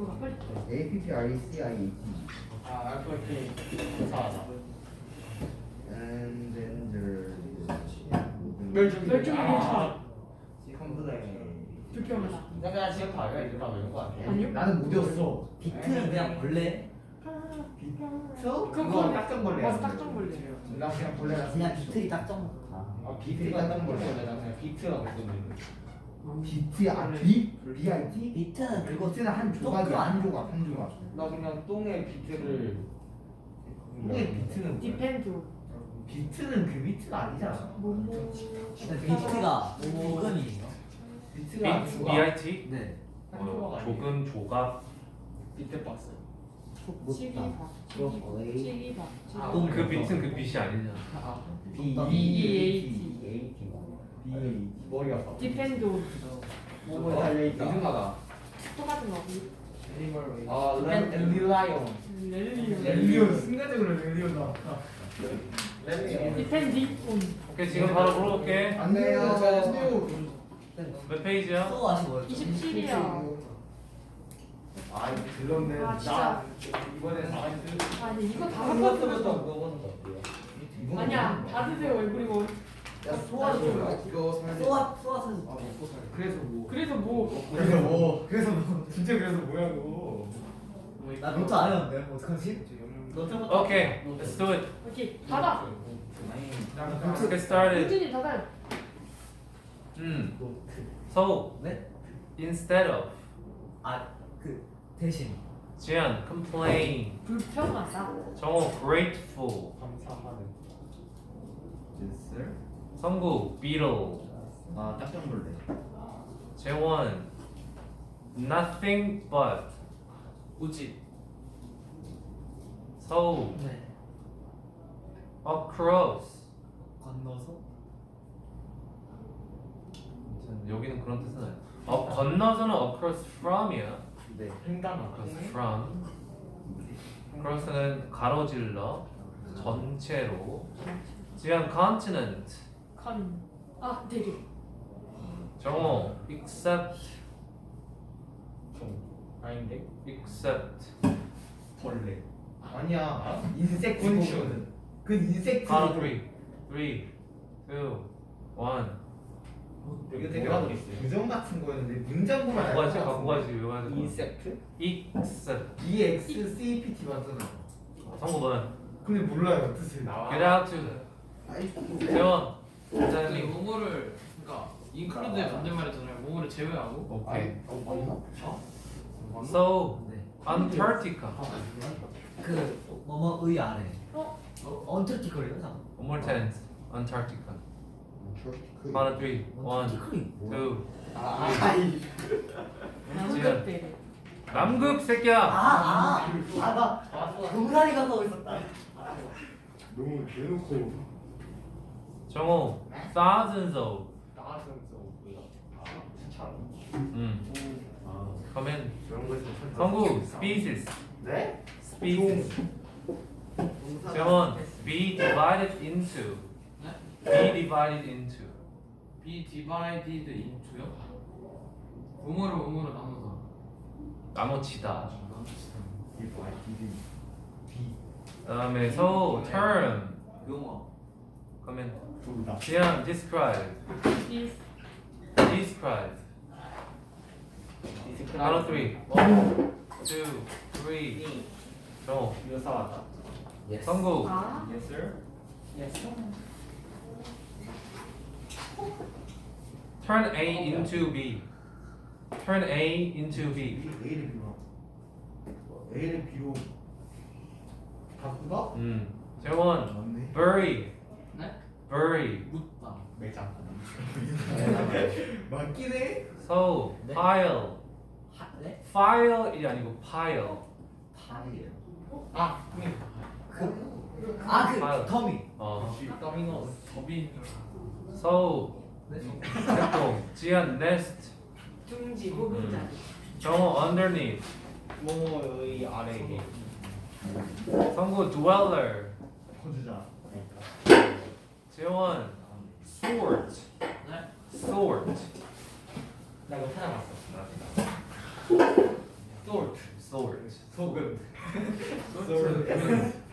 뭐가 빨리. APPRECIAT 아 알파이트 사하자 and then there's 멸종 멸종 아, 컴퓨터에 불평하다. 내가 지금 봐요 이거 다 외운 거 아니야? 아니요? 나는 못 외웠어 비트는 그냥 벌레 저? 그건 그거 그건 딱정벌레 맞아 딱정벌레예요. 나 그냥 벌레라 그냥 비틀이 딱정 아 비트가 딱 몰라 내가 그냥 비트라고 했거든 비트 아 B? BIT? 비트는 그거 비트는 한 조각이야 한 조각 한 조각 나 그냥 똥의 비트를 이게 비트는 뭐야? 디펜드. 비트는 그 비트가 아니잖아 뭐뭐. 비트가 조금이에요 비트가 한빅 조각 BIT 네 한 조각 어, 아니야 조금 조각 비트 박스 치기바. 거의 치기바. 아, 똥그 빛은 그 빛이 아니잖아 아 B BAT. B 머리 아파 디펜드. 몸을 달려있다 이승하다 똑같은 거. 아 렐- 릴라이온 렐리온. 렐리온. 순간적으로 렐리온 나왔다 렐리온 디펜디 온. 오케이 지금 바로 물어볼게 안돼요 몇 페이지야? 또 아직 뭐였죠? 27이야. 아 이거 들렀네 아, 나 진짜. 이번에 나이스 아니 이거 다. 물어보는 거 어때요? 아니야 다 드세요 그리고 야 소화도 이거 설명 쏘아 쏘아서 아 먹고 살 그래서 뭐. 그래서 뭐. 그래서 뭐. 그래서 뭐. 진짜 그래서 뭐야 너나 노트 안 해봤는데 어떡하지? 너부터 오케이. let's do it. 오케이. 닫아. let's get started. 우진이 닫아요. 음. so 네? instead of. 아그 대신. 지안 complain. 불평하다. 정호 grateful. 감사하는 됐어? 성구 beetle 아 딱정벌레 재원 nothing but 우지 서우 네 across 건너서 여기는 그런 뜻은 아니야 어, 건너서는 across from이야 네 횡단아 across from across는 가로질러 전체로 지안 continent 컨. 아 되게. 정호 except 좀 아닌데? except 벌레. 아니야. 인섹트 곤충. 그 인섹트 바로 3 3 2 1 이거 되게? 부정 같은 거였는데 문장 보면 갖고 가지 갖고 가지 될 거야 인섹트? except E X C P T 맞잖아 성구는 근데 몰라요. 뜻을 get out to 재원 부장님 모모를 그러니까 인클루드의 반대말이잖아요. 모모를 제외하고. 오케이. 어? so 네. Antarctica. 그 뭐뭐의 아래. 어? 어? 언트티컬이요? 잠깐 one more time. Antarctica. 하나 3 1 언트티컬이 뭐야? 2 아이. 남극 때. 남극 새끼야. 아아아나 동산이 가서 있었다. 너무 대놓고 정호 thousands of 나가서 뭐야 아 진짜 음아 comment 그런 거에서 성구 species 네? species 재원 be divided into be divided into be divided into요? 모모를 모모로 나눠서 나머지다 이거 아이디 그다음에 so term 용어 comment 둘다 지안 describe 이 describe 하나 3 1 2 3 정호 이거 사왔다 성구 아 Yes sir Yes sir turn A into B turn A into B A를 B로 A를 B로 바꾸다? 음 재원 맞네 bury 네? Bury 묻다 매장 맞긴 해. So 네. pile. 하, 네? file이 아니고 pile. 파일 아 형님 아그 파일. 더미. 어줄 알아. so 네? 됐고 지안 nest 둥지 보금자리. 정호 underneath. 모모의 아래에. 성구 dweller. 퍼주자 재원 sort 네? sort 나 이거 찾아봤어 Sort sort. 소금.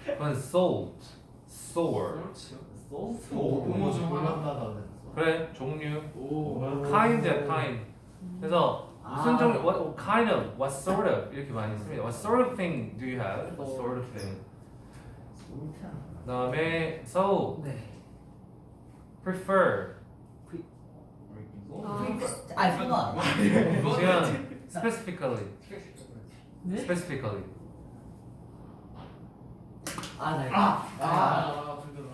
그건 sold. sort. 뭐중 하나? 그래 종류. 오. kind야 kind. 그래서 무슨 아. 종류? What kind of? What sort of? 이렇게 많이 씁니다. What sort of thing do you have? What sort of thing? 그다음에 so 네. prefer. 아, 아 잠깐. 지금 specifically. 네? specifically. 아 네. 아. 아, 아, 불편하다.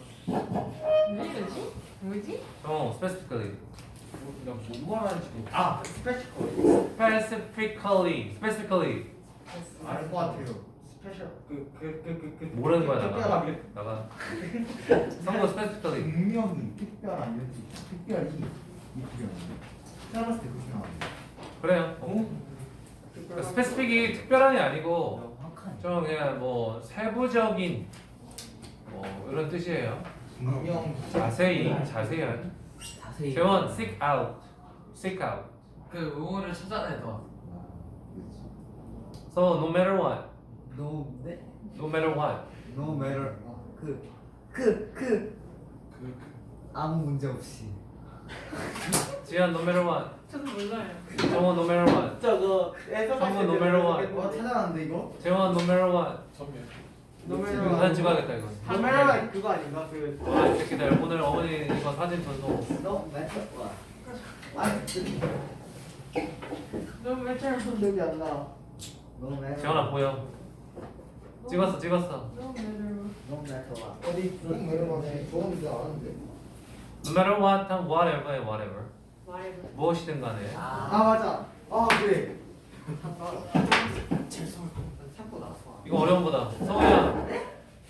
왜 이러지? 뭐지? 어 specifically. 나뭔 말하는지 모르. 아 스페셜. specifically. specifically. 알것 같아요. 스페셜. 그그그그 그. 모르는 거야 나가. 특별하게. 나가. 성공 specifically. 분명히 특별한 이런 뜻. 특별히 이 필요. 태어났을 때 그렇게 나와요. 그래요. 어? 그러니까 스페시픽이 특별한이 아니고 확한. 좀 그냥 뭐 세부적인 뭐 이런 뜻이에요. 분명 자세히 자세한. 자세히. 재원 seek out, seek out. 그 의원을 찾아내다. So no matter what, No 네. no matter what. No matter. 그 그 그. 그, 아무 문제 없이. 지한 no matter what. 저도 몰라요. 정원 no matter what. 저거 no matter what. 어 찾아놨는데 이거? 재원 no matter what. 전면. 노멜로. 사진 찍어야겠다 이거. 노멜로 그거 아닌가 그. 아, 이 새끼들 오늘 어머니 이거 사진 전송. No matter what. 아 너무 매처럼. 기억이 안 나. No matter. 재원아 보여. 찍었어 찍었어. 너무 매처럼. No matter what. 어디 쭉 내려가네. 저건 이제 아는데. No matter what, 한 whatever, whatever. 말해봐. 무엇이든 간에. 아 아. 맞아. 아 그래. 찾고 나서. 이거 어려운 거다. 성우야.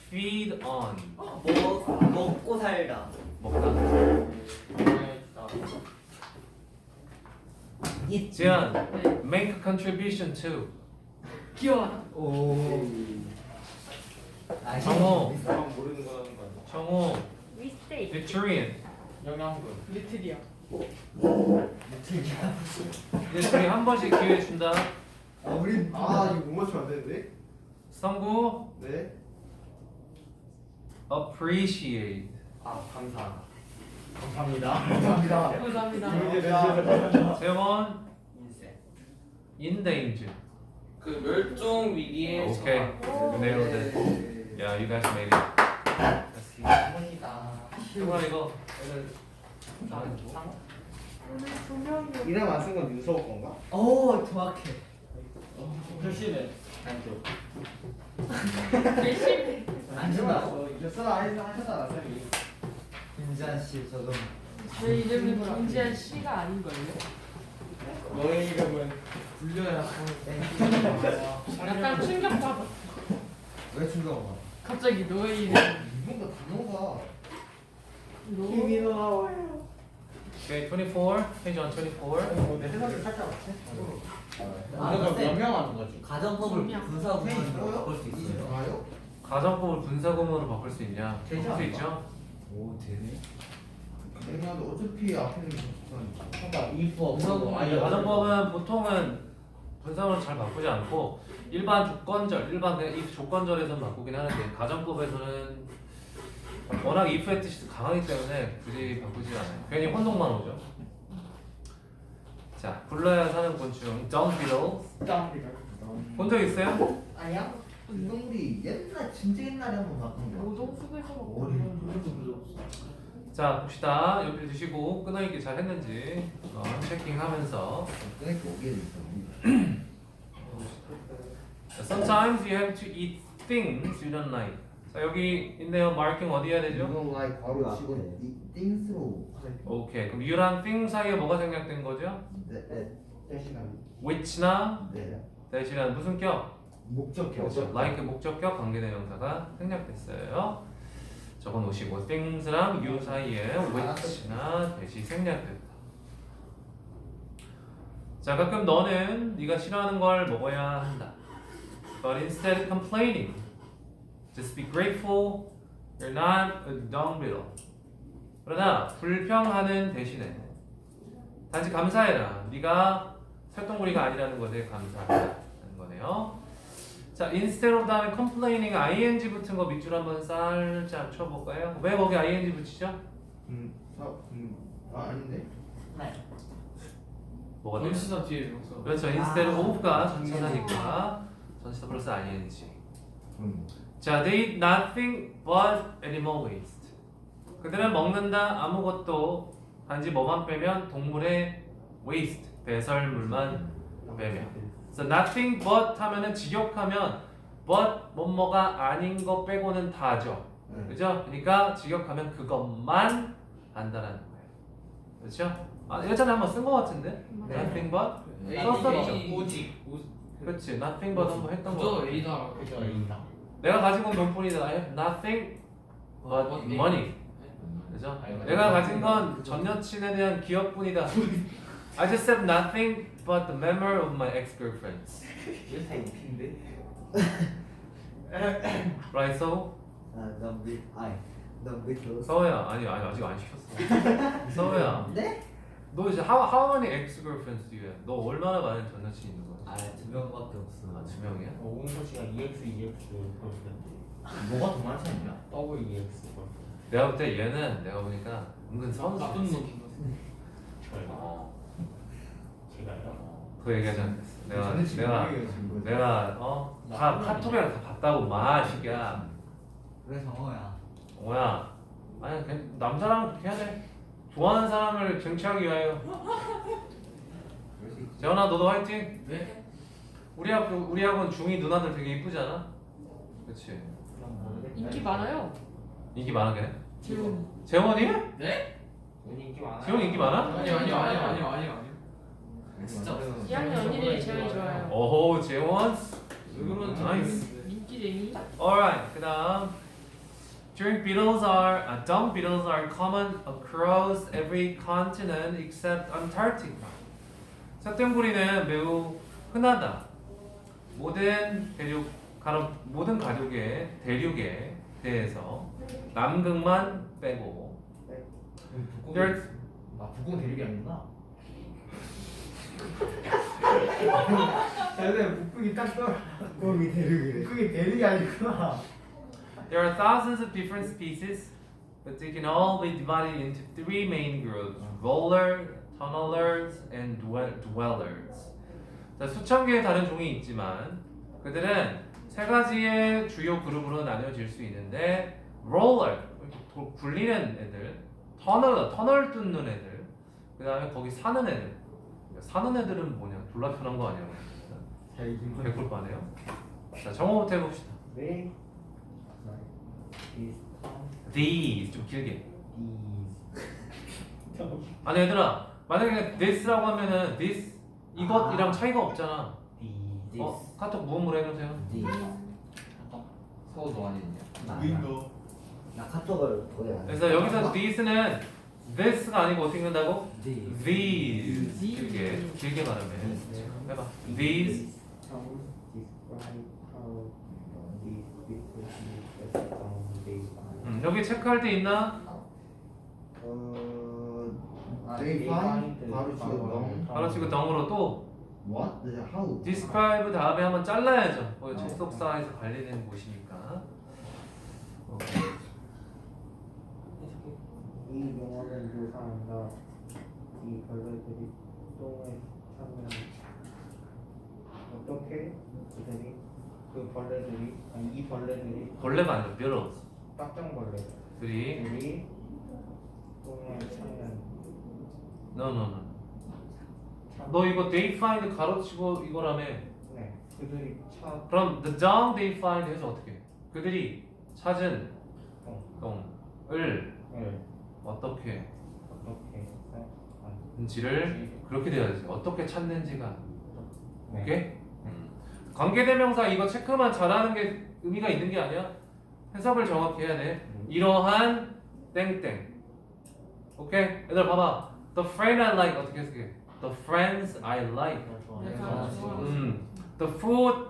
feed on. 먹 먹고 살다. 먹다. 이 지한. 네. make a contribution to. 귀여워. 오. 아, 정호. 사람 모르는 거라는 거 아니야? 위스테이. Victorian. 영양분. 리틀이야. 이제 둘이 한 번씩 기회 준다. 아 우리 아 이거 못 맞추면 안 되는데. 성구. 네. appreciate. 아 감사. 감사합니다. 감사합니다. 감사합니다. 재원. 인생. in danger. 그 멸종 위기에 오케이. 오. nailed it. Yeah, you guys made it. 정아 이거 애들 오늘 두 명이. 이름 안쓴건 윤서 건가? 오 정확해. 글씨는 안쪽. 열심히. 안 준다고. 이거 써라 하셨잖아 쌤이. 김지한 씨 저도. 제 이름은 김지한 씨가 아닌걸요? 너의 이름은 불려야 약간 충격받아. 왜 충격? 갑자기 너의 이름. 이런 거 단어가. 힘이 나와요. Okay, 24. Page on 24. 내 해석이 살짝 맞지? 아, 이거 근데- 명명하는 거지. 가정법을 분명. 분사구문으로 바꿀 수 있어요. 좋아요? 가정법을 분사구문으로 바꿀 수 있냐? 되지 바꿀 수 않을까? 있죠. 오 되네. 왜냐면 어차피 앞에는 뭔가 이프 무서운 아니, 가정법은 보통은 분사구문 잘 바꾸지 않고 일반 조건절, 일반 그냥 if 조건절에서 바꾸긴 하는데 가정법에서는 워낙 if의 뜻이 강하기 때문에 굳이 바꾸지 않아요. 괜히 혼동만 오죠. 자, 불러야 사는 곤충, dung beetle. 본적 있어요? 아니야? 우리 옛날 진짜 옛날에 한번 봤던 거. 오동숙에서 어리. 자, 봅시다. 옆에 드시고 끊어있기 잘 했는지 어, 체킹하면서 그러니까 오게 있어. Sometimes you have to eat things you don't like. 자, 여기 있네요. 마킹 어디 해야 되죠? 이건 like 바로 치고 이 띵스로 오케이. 그럼 you랑 thing 사이에 뭐가 생략된 거죠? 네, 네. 대신한 which나 네. 대신한 무슨 격? 목적격. like 목적격 관계대명사가 생략됐어요. 적어 놓으시고 things랑 you 사이에 which나 대시 생략됐다. 자, 가끔 너는 네가 싫어하는 걸 먹어야 한다. But instead complaining, just be grateful you're not a dung beetle. 그러나 불평하는 대신에 단지 감사해라. 네가 설동구리가 아니라는 것에 감사하라는 거네요. 자, instead of 다음에 complaining ing 붙은 거 밑줄 한번 살짝 쳐볼까요? 왜 거기 ing 붙이죠? 음, 사, 음, 아 아닌데? 뭐가 돼요? 전치사 뒤에 명사. 그렇죠. instead of가 전치사니까 전치사 플러스 ing. 음. 자, they eat nothing but animal waste. 그들은 먹는다 아무것도 단지 뭐만 빼면 동물의 waste 배설물만 빼면. 그래서 nothing but 하면은 직역하면 but 뭐뭐가 아닌 거 빼고는 다죠. 네. 그죠? 그러니까 직역하면 그것만 안다라는 거예요. 그렇죠? 아, 예전에 한번 쓴 거 같은데? 네. nothing but? 썼었죠. 오직. 오- 그렇지. nothing but 한번 했던 거. 그저 A다. 그죠 A다 내가 가지고 있는 돈뿐이다. I have nothing but money. 그죠? 내가 가진 건 전 여친에 대한 기억뿐이다. I just have nothing but the memory of my ex-girlfriends. 이거 다 입힌데? Right, so? 아넌 밑, 아니 넌밑 들었어 서우야, 아니, 아니 아직 안 시켰어. 서우야, 네? 너 이제 how, how many ex-girlfriends do you have? 너 얼마나 많은 전 여친 있는 거야? 아두 명밖에 없어 아, 두 명이야? 어, 오은서 씨가 EX, EX 그러시던데 뭐가 더 많지 않냐? 더블 EX 그러시던데 내가 볼 때 얘는 내가 보니까 은근 선수. 나쁜 놈. 저요? 어, 제가요? 그 얘기하지 않겠어. 내가 지금 내가. 내가 어? 다 카톡이랑 다 봤다고 마, 시기야. 왜 정호야 뭐야? 아니 그냥 남자랑 그렇게 해야 돼. 좋아하는 사람을 쟁취하기 위하여. 재원아 너도 화이팅. 네? 우리 학 우리 학원 중이 누나들 되게 이쁘지 않아? 그렇지. 인기 많아요. 인기 많아 걔네. 재훈이. 재원이? 네? 은 인기 많아요 재원 인기 많아? 아니요 아니요 아니요 아니요 아니요 아니요. 진짜. 2학년 언니들이 제일 좋아요. 오호 재원. 왜 그러는지 나이스. 인기쟁이. Alright. 그다음. Drink beetles are uh, dung beetles are common across every continent except Antarctica. 사탕구리는 매우 흔하다. 모든 대륙 가로 모든 가족의 대륙에 대해서 남극만 빼고 북극. There's 아 북극 대륙이 아니구나. 저는 북극이 딱 떠. 북극이 대륙이래. 북극이 대륙이 아니구나 There are thousands of different species, but they can all be divided into three main groups: roller, tunnelers, and dwe- dwellers. 자, 수천 개의 다른 종이 있지만 그들은 세 가지의 주요 그룹으로 나뉘어질 수 있는데 roller, 도- 굴리는 애들, 터널, 터널 뚫는 애들, 그 다음에 거기 사는 애들. 사는 애들은 뭐냐? 졸라 편한 거 아니야? 백골 빠네요. 자, 정호부터 해봅시다. 네 These. 좀 길게. These. 아니 얘들아. 만약에 this라고 하면은 this 이것이랑 차이가 없잖아. These. 어? 카톡 무음으로 서우 너 아니냐 윈도. 나 카톡을 보내 그래서 여기서 this는 this가 아니고 어떻게 읽는다고? 네 these. 길게 길게 말하면. 해봐. These describe how these people use the sound they find. 음, 여기 체크할 때 있나? 어. 아, They find 바로 지금. 바로 덩으로 또 What? How? describe 다음에 한번 잘라야죠 거기 접속사에서 관리되는 곳이니까 오케이. 이 용어는 묘사한다. 이 벌레들이 똥을 싸면 어떻게 그들이 그 벌레들이 아니 이 벌레들이 벌레가 아니라 beetles 깍정벌레들이 들이. 똥을 싸면 no no no. 너 이거 they find 가로치고 이거라며. 네 그들이 차. 그럼 the dung they find 해서 어떻게? 해? 그들이 찾은 똥을 똥을 어떻게? 어떻게 인지를 그렇게 돼야 되지. 어떻게 찾는지가. 네. 오케이? 음. 관계대명사 이거 체크만 잘하는 게 의미가 있는 게 아니야 해석을 정확히 해야 돼 이러한 땡땡 오케이? 얘들 봐봐 the friend I like 어떻게 해석해? the friends I like 음, the food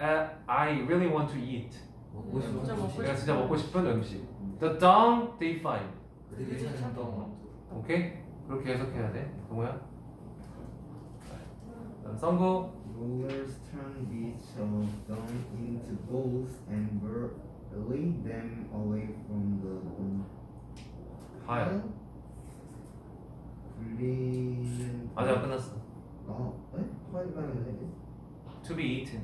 uh, I really want to eat 먹고 싶은 진짜 먹고 음식. 내가 진짜 먹고 싶은 음식 the dung they find 그들이 찾은 똥 오케이? 그렇게 해석해야 돼 동호야? 그다음 성구 rulers turn each of them into bulls and bur- lead them away from the pile. 불리는 아직 안 끝났어. 아, 에? 파일이라는 애? To be eaten.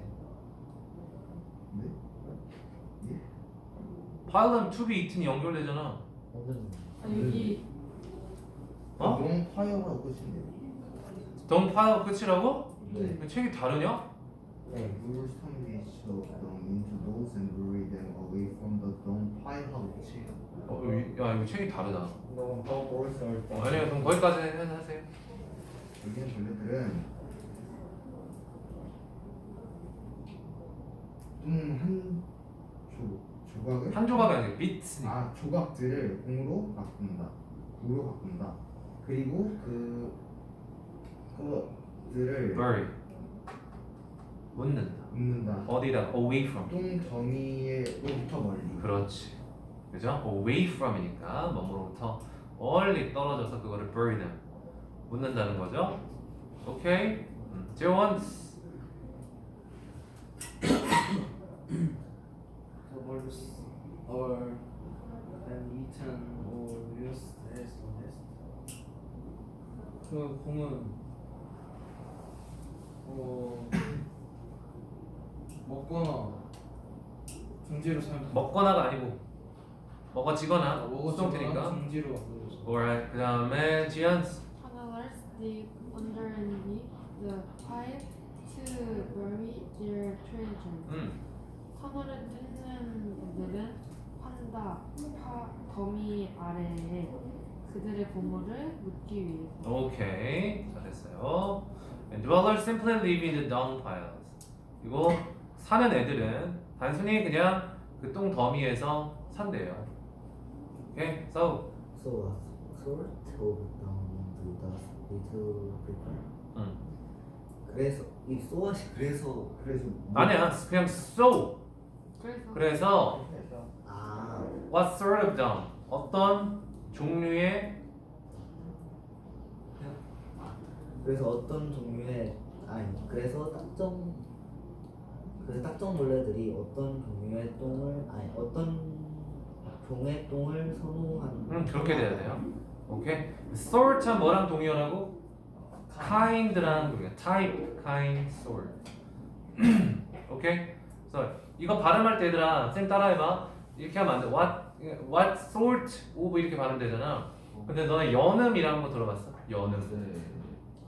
네? pile은 to be eaten이 연결되잖아. 아, 여기 어? 용 파이어가 끝인데. don't pile 끝이라고? 네. 그 책이 다르냐? 네. Rulers turn each of them into bulls and from dung pile 끝이에요. 어, 이- 야 이거 책이 다르다. How bulls are 어, 아니요 그럼 거기까지 해- 하세요. 여기는 벌레들은 뚱한 조각을 한 조각이 아니고 bits. 아 조각들을 공으로 바꾼다 우로 바꾼다 그리고 그 그것들을 bury. 묻는다. 묻는다 어디다? away from. 똥 더미에로부터 멀리 그렇지. 그죠? away from이니까 뭐뭐로부터 멀리 떨어져서 그거를 bury them. 묻는다는 거죠. 오케이. 음. 재원. The words are then eaten or used as nest. 그 공은 어 먹거나 중지로 사용. 먹거나가 아니고 먹어지거나 먹어지거나 수동태니까. 중지로 만들어서. alright. 그 다음에 지안. Tunnelers dig underneath the pile to bury their treasure. 음. 터널을 뚫는 이들은 판다, 파, 더미 아래에 그들의 보물을 묻기 위해 오케이. 잘했어요. And dwellers simply live in the dung piles. 그리고 사는 애들은 단순히 그냥 그 똥 더미에서 산대요. 오케이. So so what sort of down do does little people? 응. 그래서 이 소아시 그래서 그래서 아니야. 그냥 so. 그래서 그래서 그래서 아 what sort of dung? 어떤 종류의 그래서 어떤 종류의 아니 그래서 딱정 그래서 딱정벌레들이 어떤 종류의 똥을 아니 어떤 종의 똥을 선호하는 음 그렇게 돼야 돼요. 오케이. sort은 뭐랑 동의어라고? kind랑 동의어. type, kind, sort. 오케이. 그래서 이거 발음할 때 얘들아 쌤 따라해봐. 이렇게 하면 안 돼. what what sort of 이렇게 발음되잖아. 근데 너네 연음이라는 거 들어봤어? 연음. 네.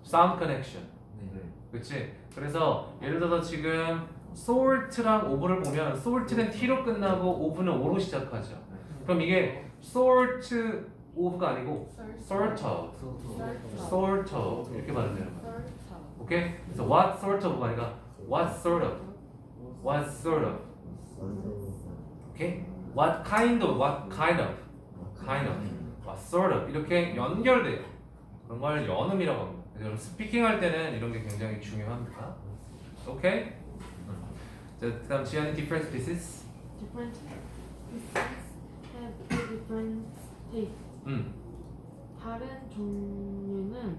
sound connection. 네. 그치? 그래서 예를 들어서 지금 sort랑 of를 보면 sort는 t로 끝나고 of는 o로 시작하죠. 그럼 이게 sort of가 아니고 sort of, sort of 이렇게 발음되는 거야. 오케이? 그래서 what sort of가 아니라 what sort of, what sort of, 오케이? what kind of, what kind of, kind of, what sort of 이렇게 연결돼요. 그런 걸 연음이라고 합니다. 그래서 여러분 스피킹 할 때는 이런 게 굉장히 중요합니다. 오케이? 음. 자, 그다음 지안이 different pieces. different pieces have different taste. 음. 다른 종류는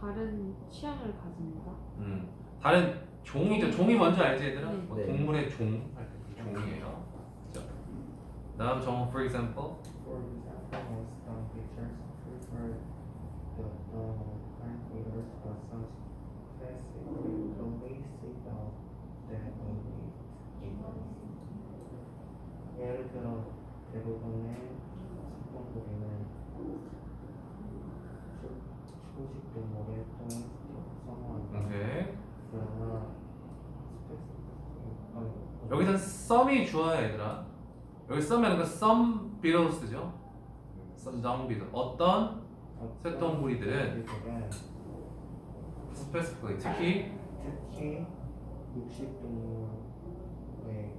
다른 취향을 가집니다. 음. 다른 종이죠. 종이 뭔지 알지 얘들아? 네. 뭐 네. 동물의 종 할때그 종이에요. 자, 다음 정 for example. For example, most dung creatures prefer the dung plant eaters, but some species only seek out that only eaters. 예를 들어 대부분의 식동물이는 초식 동물의 똥을 선호한다. 오케이. 그러나 여기서 썸이 주어야 얘들아. 여기 썸이 아니라 some beetles죠. some dung beetle. 어떤 새똥구리들은 specifically 특히 특히 육식 동물의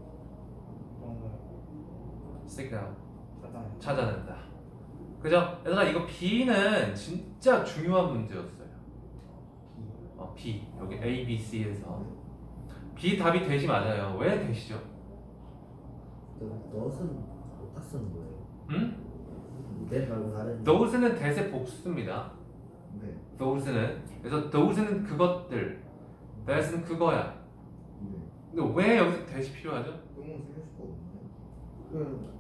똥을 seek out 찾아낸다. 찾아낸다. 그죠? 얘들아 이거 B는 진짜 중요한 문제였어요. 어, B 여기 A, B, C에서 B 답이 대시 맞아요. 왜 대시죠? 너는 어디다 쓰는 거예요? 음? 내 말고 다른 those는 대세 복수입니다. 네. those는 그래서 those는 그것들 that은 그거야. 네. 근데 왜 여기서 that이 필요하죠? 똥은 쓸 수가 없나요? 그.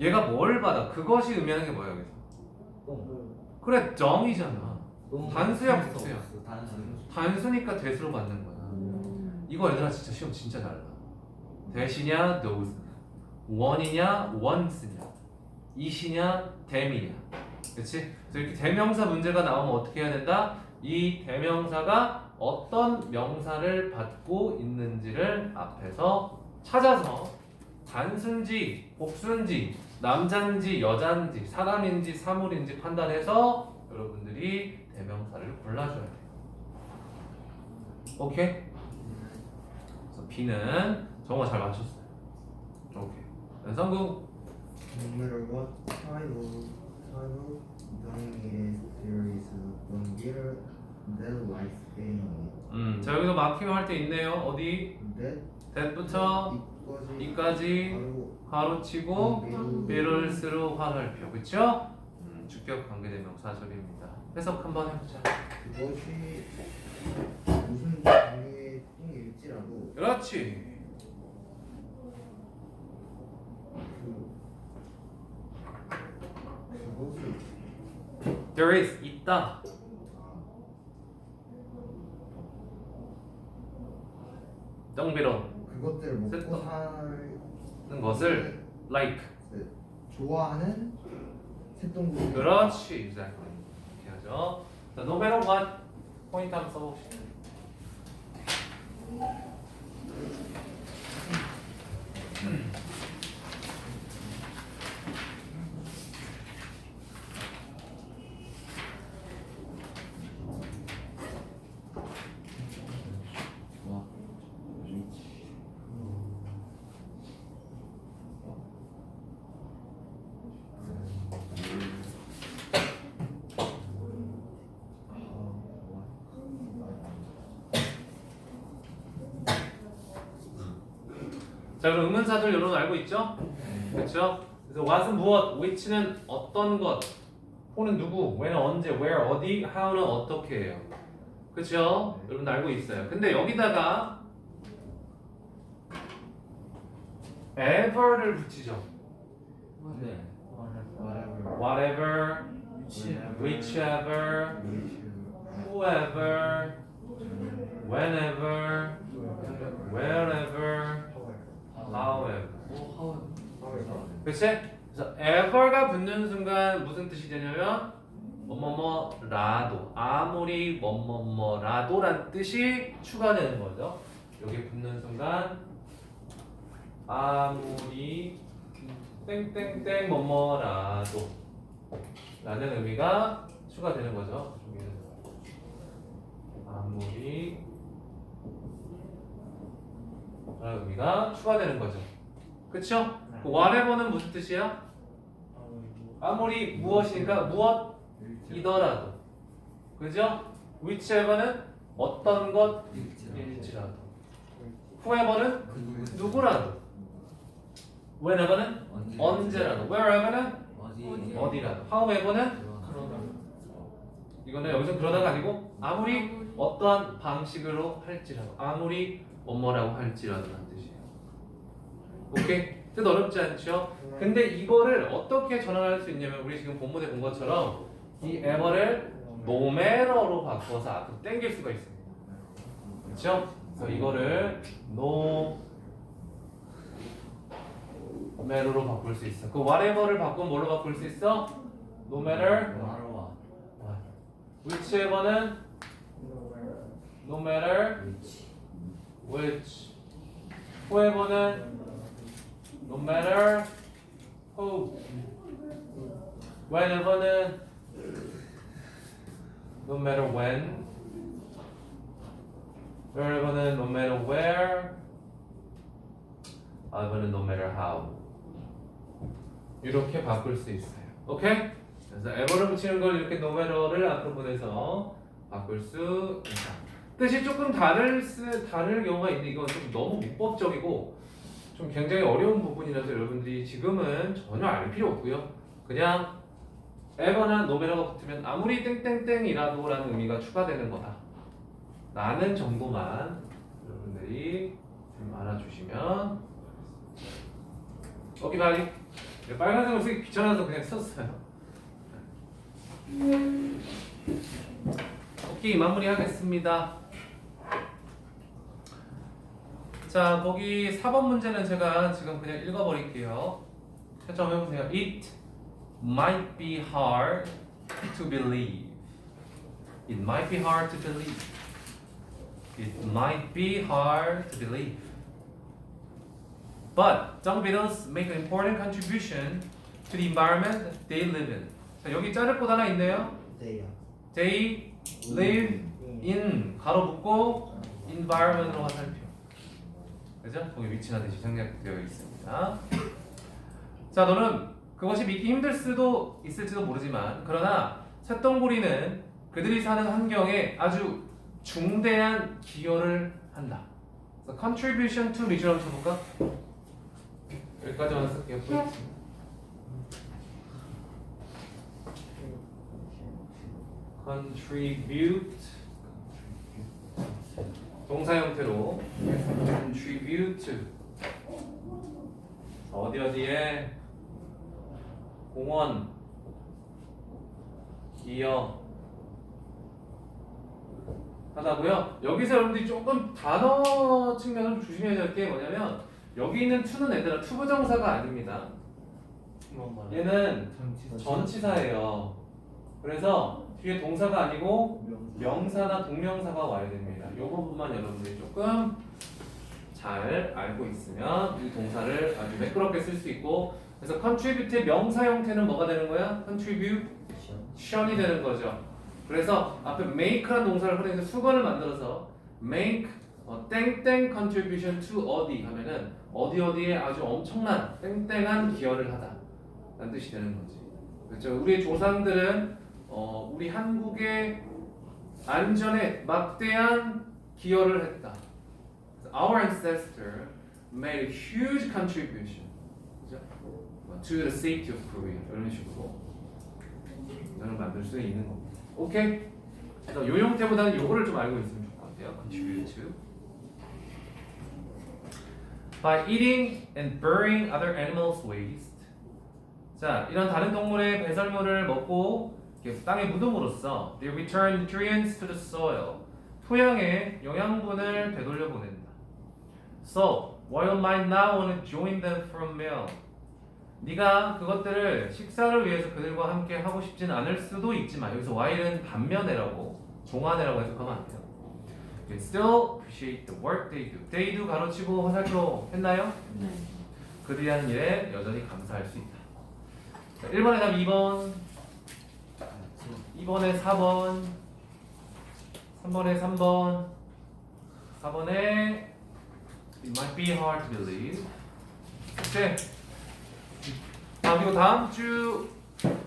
얘가 뭘 받아? 그것이 의미하는 게 뭐야 여기서? 똥. 그래 정이잖아. 똥. 단수야, 복수야? 없어, 단수. 단수니까 that으로 받는 거야. 음. 이거 얘들아 진짜 시험 진짜 잘 봐. that이냐 those one이냐 once냐 it이냐 them이냐 그치? 그래서 이렇게 대명사 문제가 나오면 어떻게 해야 된다? 이 대명사가 어떤 명사를 받고 있는지를 앞에서 찾아서 단순지, 복순지, 남자인지 여자인지 사람인지 사물인지 판단해서 여러분들이 대명사를 골라줘야 돼요. 오케이? 그래서 B는 정말 잘 맞췄어요. 오케이. what type of is, there is that likes being on 음, 자 여기서 마킹 할때 있네요. 어디? That that부터 이까지 가로치고 비를 비를스로 화살표 그쵸? 음, 주격 관계대명사절입니다. 해석 한번 해보자. 그것이 무슨 종류의 똥일지라도 그렇지. 그 그것을 There is 있다. 정비로 그것들을 먹고. 사는 것을 like. 좋아하는 새똥들 그렇지. Exactly. 이렇게 하죠. 자, no matter what 포인트 한번 써봅시다. 와. 뭐지? 자 그럼 의문사들 여러분 알고 있죠? 그렇죠? 그래서 what은 무엇, which는 어떤 것, who는 누구, when은 언제, where 어디, how는 어떻게 해요. 그렇죠? 여러분 알고 있어요. 근데 여기다가 ever를 붙이죠. 네. whatever whichever, whoever, whenever, wherever, however. 그치? 그래서 ever가 붙는 순간 무슨 뜻이 되냐면 뭐뭐뭐라도 아무리 뭐뭐뭐라도란 뜻이 추가되는 거죠. 여기 붙는 순간 아무리 땡땡땡 뭐뭐라도 라는 의미가 추가되는 거죠. 아무리 라는 의미가 추가되는 거죠. 그쵸? 그 whatever는 무슨 뜻이야? 아무리 무엇이니까 무엇이더라도 그죠? whichever는 어떤 것일지라도 whoever는 그 누구? 누구라도 whenever는 언제? 언제라도 wherever는 어디? 어디라도 however는. 이거는 여기서 그러다가 아니고 아무리 어떠한 방식으로 할지라도 아무리 뭐뭐라고 할지라도라는 뜻이에요 오케이? 뜻 어렵지 않죠? 근데 이거를 어떻게 전환할 수 있냐면 우리 지금 본문에 본 것처럼 이 ever를 노매러로 바꿔서 앞으로 당길 수가 있습니다 그렇죠? 그래서 이거를 no matter로 바꿀 수 있어 그 whatever를 바꾸면 뭘로 바꿀 수 있어? no matter 와로와. whichever는 no matter which. which whoever는 no matter who whenever는 no matter when wherever는 no matter where however는 no matter how 이렇게 바꿀 수 있어요 오케이? 그래서 ever를 붙이는 걸 이렇게 no matter를 앞으로 보내서 바꿀 수 있다 뜻이 조금 다를 수, 다를 경우가 있는데 이건 좀 너무 문법적이고 좀 굉장히 어려운 부분이라서 여러분들이 지금은 전혀 알 필요 없고요. 그냥 ever나 nome라고 붙으면 아무리 땡땡땡이라도 라는 의미가 추가되는 거다. 라는 정도만 여러분들이 좀 알아주시면 오케이 바이 빨간색으로 쓰기 귀찮아서 그냥 썼어요. 오케이 마무리하겠습니다 자 거기 4번 문제는 제가 지금 그냥 읽어버릴게요 채점 해보세요 It might be hard to believe It might be hard to believe It might be hard to believe But dung beetles make an important contribution to the environment they live in 자 여기 자를 곳 하나 있네요 네요. They live in 가로 묶고 environment으로 화살표 그죠? 거기 위치나 대시 생략되어 있습니다 자 너는 그것이 믿기 힘들 수도 있을지도 모르지만 그러나 쇳덩구리는 그들이 사는 환경에 아주 중대한 기여를 한다 그래서 contribution to 한번 쳐볼까? 여기까지만 쓸게요 포인트. contribute 동사 형태로 contribute 어디 어디에 공원 기여 하다고요. 여기서 여러분들이 조금 단어 측면으로 조심해야 될 게 뭐냐면 여기 있는 to는 얘들아 투부정사가 아닙니다. 얘는 전치사예요. 그래서 뒤에 동사가 아니고 명사나 동명사가 와야 됩니다. 이 부분만 여러분들이 조금 잘 알고 있으면 이 동사를 아주 매끄럽게 쓸 수 있고 그래서 contribute의 명사 형태는 뭐가 되는 거야? contribution이 되는 거죠. 그래서 앞에 make라는 동사를 활용해서 수건을 만들어서 make 어, 땡땡 contribution to 어디 하면은 어디 어디에 아주 엄청난 땡땡한 기여를 하다 라는 뜻이 되는 거지. 그렇죠. 우리 조상들은 어, 우리 한국의 안전에 막대한 기여를 했다. Our ancestor made a huge contribution? 뭐, to the safety of Korea 이런 식으로 안전을 만들 수 있는 겁니다. 오케이? 그래서 요 형태보다는 요거를 좀 알고 있으면 좋을 것 같아요. contribute to by eating and burying other animals' waste. 자, 이런 다른 동물의 배설물을 먹고 땅에 묻음으로써 they return nutrients to the soil. 토양에 영양분을 되돌려 보낸다. So, while you might not want to join them for a meal, 네가 그것들을 식사를 위해서 그들과 함께 하고 싶진 않을 수도 있지만 여기서 while은 반면에라고 종안에라고 해석하면 안 돼요. You still appreciate the work they do. They do 가로치고 화살표 했나요? 네. 그들이 하는 일에 여전히 감사할 수 있다. 자, 1번에 답 2번, 2번에 4번, 3번에 3번, 4번에 It might be hard to believe. 오케이. 아 그리고 다음 주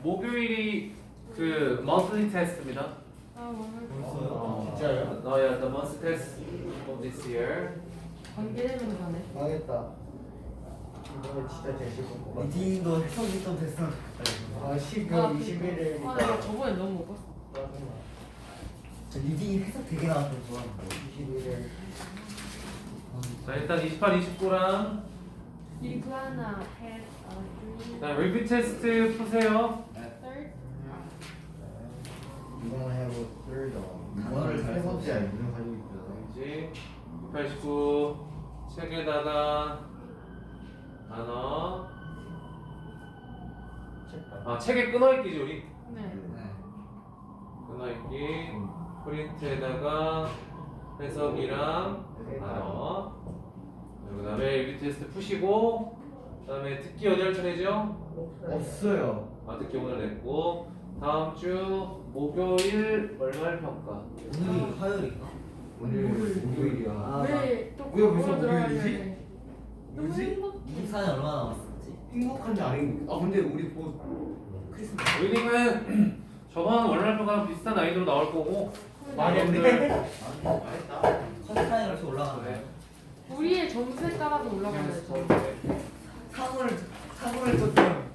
목요일이 그 monthly test입니다. 아 오늘 벌써요? 진짜요? 어, yeah, the monthly test of this year. 관계되면 가네. 망했다. 이번에 진짜 제일 것 같아. 미팅도 좀 됐으면 좋겠다. 아 12월 아, 21일이니까. 아, 나 저번에 너무 못 봤어. 저 리딩이 해석 되게 나왔던 거 좋아하는데. 21일. 자 일단 28, 29랑 Iguana has a 자 리뷰 테스트 푸세요. third. 이번 해보 쓸더. 단어를 잘세 번째 썼어요. 있는 가지고 있잖아. 이제 89 책에다가 단어 아 책에 끊어있기지 우리 네. 네. 끊어있기 프린트에다가 해석이랑 단어 그 다음에 리뷰 테스트 푸시고 그 다음에 듣기 어디 할 차례죠? 없어요. 아 듣기 오늘 냈고 다음 주 목요일 월말 평가 오늘이 화요일인가? 오늘 목요일이야. 아, 왜또 왜 벌써 목요일이지? 너무 뭐지? 행복. 24년 얼마나 남았었지? 행복한지 아닌 아 근데 우리 뭐 크리스마스 웨딩은 저번 월말 평가랑 비슷한 난이도로 나올 거고 망했네. 컨스타인이 같이 올라가는 거야. 우리의 점수에 따라서 올라가는 네. 거. 사고를 사고를 쳤다면